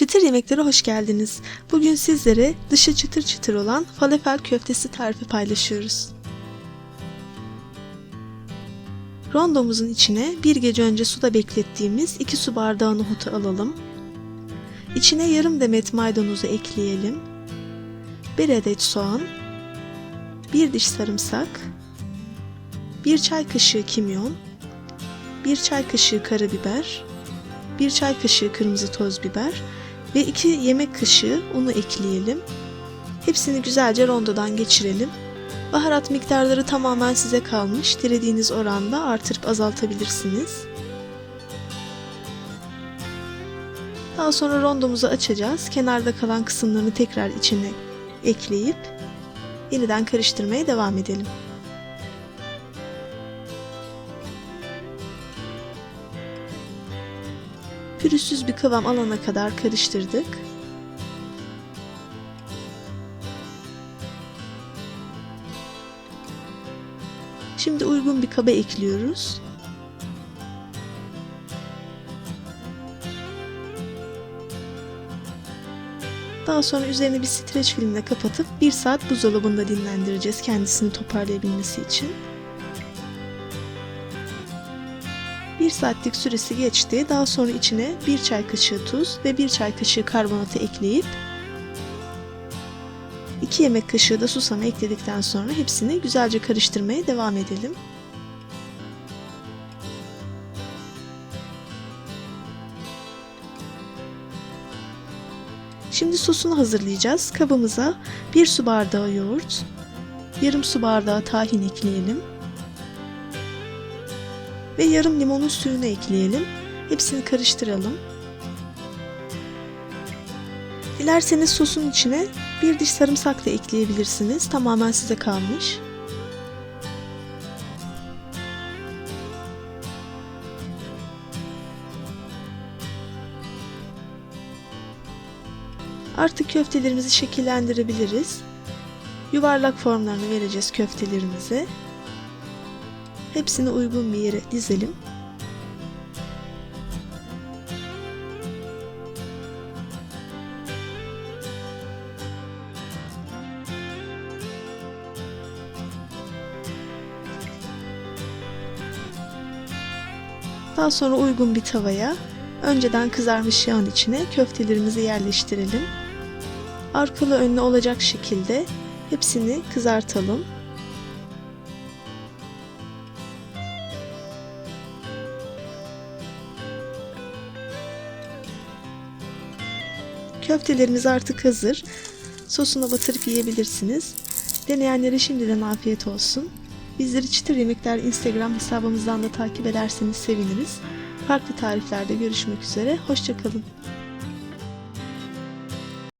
Çıtır yemeklere hoş geldiniz. Bugün sizlere dışı çıtır çıtır olan falafel köftesi tarifi paylaşıyoruz. Rondomuzun içine bir gece önce suda beklettiğimiz 2 su bardağı nohutu alalım. İçine yarım demet maydanozu ekleyelim. 1 adet soğan, 1 diş sarımsak, 1 çay kaşığı kimyon, 1 çay kaşığı karabiber, 1 çay kaşığı kırmızı toz biber ve 2 yemek kaşığı unu ekleyelim. Hepsini güzelce rondodan geçirelim. Baharat miktarları tamamen size kalmış. Dilediğiniz oranda artırıp azaltabilirsiniz. Daha sonra rondomuzu açacağız. Kenarda kalan kısımlarını tekrar içine ekleyip yeniden karıştırmaya devam edelim. Pürüzsüz bir kıvam alana kadar karıştırdık. Şimdi uygun bir kaba ekliyoruz. Daha sonra üzerine bir streç filmle kapatıp 1 saat buzdolabında dinlendireceğiz kendisini toparlayabilmesi için. 1 saatlik süresi geçti. Daha sonra içine 1 çay kaşığı tuz ve 1 çay kaşığı karbonatı ekleyip 2 yemek kaşığı da susam ekledikten sonra hepsini güzelce karıştırmaya devam edelim. Şimdi sosunu hazırlayacağız. Kabımıza 1 su bardağı yoğurt, yarım su bardağı tahin ekleyelim ve yarım limonun suyunu ekleyelim. Hepsini karıştıralım. Dilerseniz sosun içine bir diş sarımsak da ekleyebilirsiniz. Tamamen size kalmış. Artık köftelerimizi şekillendirebiliriz. Yuvarlak formlarını vereceğiz köftelerimize. Hepsini uygun bir yere dizelim. Daha sonra uygun bir tavaya önceden kızarmış yağın içine köftelerimizi yerleştirelim. Arkalı önlü olacak şekilde hepsini kızartalım. Köftelerimiz artık hazır. Sosuna batırıp yiyebilirsiniz. Deneyenlere şimdiden afiyet olsun. Bizleri Çıtır Yemekler Instagram hesabımızdan da takip ederseniz seviniriz. Farklı tariflerde görüşmek üzere. Hoşçakalın.